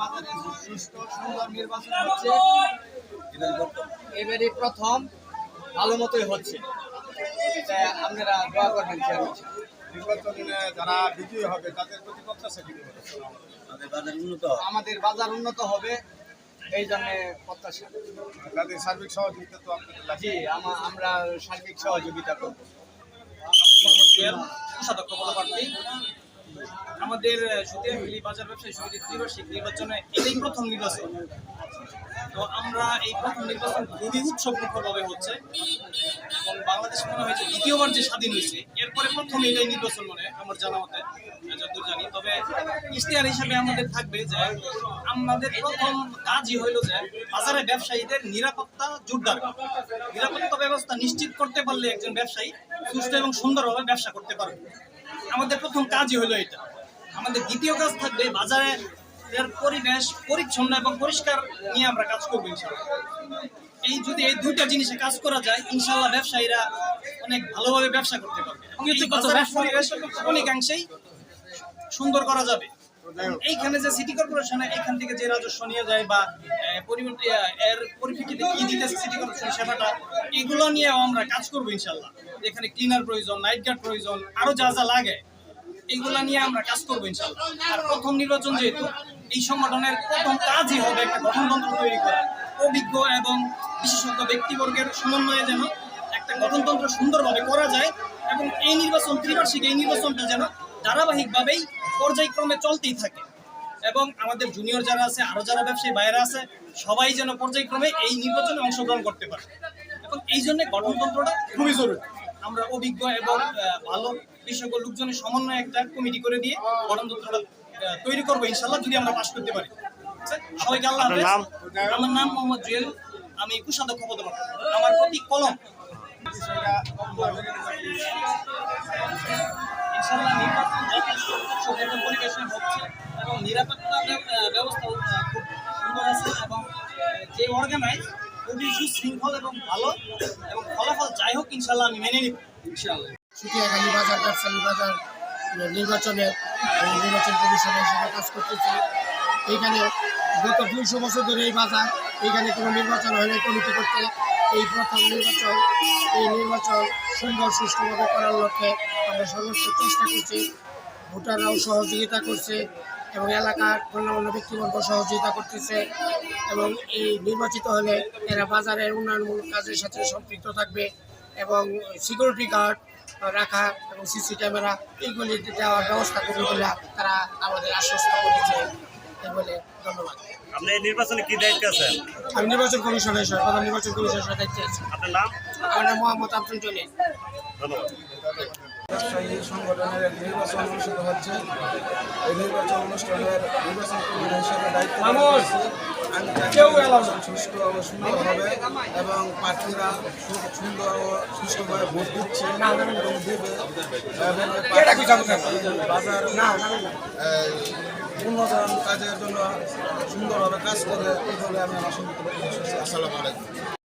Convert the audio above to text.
বাজারে সুন্দর নির্বাচন হচ্ছে এবারে প্রথম ভালো মতোই হচ্ছে। আপনারা দোয়া করবেন নির্বাচনে যারা বিজয়ী হবে তাদের প্রতি প্রত্যাশা হবে? আমাদের বাজার উন্নত হবে। এই জন্য প্রত্যাশা। তাদের সার্বিক সহযোগিতা তো আপনাদের জি আমরা সার্বিক সহযোগিতা করব। কোষাধ্যক্ষ পদপ্রার্থী আমাদের সতীয়াখালী বাজার ব্যবসায়ী সমিতির ত্রিবার্ষিক নির্বাচনে এটাই প্রথম নির্বাচন। তো আমরা এই প্রথম নির্বাচন খুবই উৎসব মুখরভাবে হচ্ছে। এবং বাংলাদেশ মনে হয়েছে দ্বিতীয়বার যে স্বাধীন হয়েছে এরপরে প্রথম এটাই নির্বাচন মনে হয়। আমার জানা মতে যতদূর জানি। তবে ইশতেহার হিসাবে আমাদের থাকবে যে, আমাদের প্রথম কাজই হইল যে, বাজারে ব্যবসায়ীদের নিরাপত্তা জোরদার নিরাপত্তা ব্যবস্থা নিশ্চিত করতে পারলে একজন ব্যবসায়ী সুস্থ এবং সুন্দরভাবে ব্যবসা করতে পারবে। আমাদের প্রথম কাজই হলো এটা। আমাদের দ্বিতীয় কাজ থাকবে বাজারে এর পরিবেশ পরিচ্ছন্ন এবং পরিষ্কার নিয়ে আমরা কাজ করব ইনশাল্লাহ এই যদি এই দুইটা জিনিসে কাজ করা যায় ইনশাল্লাহ ব্যবসায়ীরা অনেক ভালোভাবে ব্যবসা করতে পারবে। অনেকাংশেই সুন্দর করা যাবে। এইখানে যে সিটি কর্পোরেশনে এইখান থেকে যে রাজস্ব নিয়ে যায় বা এর পরিপ্রেক্ষিতে কি দিতেছে সিটি কর্পোরেশন সেবাটা এগুলো নিয়েও আমরা কাজ করব ইনশাল্লাহ এখানে ক্লিনার প্রয়োজন নাইট গার্ড প্রয়োজন আরও যা যা লাগে এইগুলা নিয়ে আমরা কাজ করব ইনশাল্লাহ আর প্রথম নির্বাচন যেহেতু এই সংগঠনের প্রথম কাজই হবে একটা গঠনতন্ত্র তৈরি করা। অভিজ্ঞ এবং বিশেষজ্ঞ ব্যক্তিবর্গের সমন্বয়ে যেন একটা গঠনতন্ত্র সুন্দরভাবে করা যায় এবং এই নির্বাচন, ত্রিবার্ষিক এই নির্বাচনটা যেন ধারাবাহিকভাবেই পর্যায়ক্রমে চলতেই থাকে। এবং আমাদের জুনিয়র যারা আছে, আরও যারা ব্যবসায়ী বাইরে আছে, সবাই যেন পর্যায়ক্রমে এই নির্বাচনে অংশগ্রহণ করতে পারে। এবং এই জন্য গঠনতন্ত্রটা খুবই জরুরি। আমরা অভিজ্ঞ এবং ভালো বিশেষজ্ঞ লোকজনের সমন্বয়ে একটা কমিটি করে দিয়ে গঠনতন্ত্রটা তৈরি করব ইনশাল্লাহ যদি আমরা পাশ করতে পারি। আচ্ছা, সবাইকে আল্লাহ আমার নাম মোহাম্মদ জুয়েল। আমি কুষাধ্যক্ষ পদপ্রার্থী আমার প্রতীক কলম। বিষয়টা ইনশাআল্লাহ নির্বাচন যথেষ্ট সচেতন পরিবেশে হচ্ছে এবং নিরাপত্তা ব্যবস্থা খুব সুন্দর আছে এবং যে অর্গানাইজ খুবই সুশৃঙ্খল এবং ভালো এবং ফলাফল যাই হোক ইনশাল্লাহ আমি মেনে নিব। সুটিয়াখালী বাজার বাজার নির্বাচনে আমি নির্বাচন কমিশনের হিসেবে কাজ করতেছি। এইখানে গত দুইশো বছর ধরে এই বাজার, এইখানে কোনো নির্বাচন হয়নি, কমিটি করতে। এই প্রথম নির্বাচন, এই নির্বাচন সুন্দর সুষ্ঠুভাবে করার লক্ষ্যে আমরা সর্বোচ্চ চেষ্টা করছি। ভোটাররাও সহযোগিতা করছে এবং এলাকার গণ্যমান্য ব্যক্তিবর্গ সহযোগিতা করতেছে এবং এই নির্বাচিত হলে এরা বাজারের উন্নয়নমূলক কাজের সাথে সম্পৃক্ত থাকবে এবং সিকিউরিটি গার্ড রাখা এবং সিসি ক্যামেরা এইগুলি দেওয়ার ব্যবস্থা করবে বলে তারা আমাদের আশ্বস্ত করেছে। বলে আপনি নির্বাচনে কি দায়িত্বে আছেন? আমি নির্বাচন কমিশনের প্রধান নির্বাচন কমিশনের দায়িত্বে আছি। আপনার নাম? আমার নাম মোহাম্মদ আব্দুল জলিল। ধন্যবাদ। ব্যবসায়ী সংগঠনের এক নির্বাচন অনুষ্ঠিত হচ্ছে। এই নির্বাচন অনুষ্ঠানের নির্বাচন হিসেবে দায়িত্ব। আমি সুষ্ঠু ও এবং প্রার্থীরা খুব সুন্দর ও সুষ্ঠুভাবে ভোট দিচ্ছে। এবং বাজার এই, উন্নয়ন কাজের জন্য সুন্দরভাবে কাজ করে এইভাবে আমি আমার সঙ্গে আসসালামু আলাইকুম।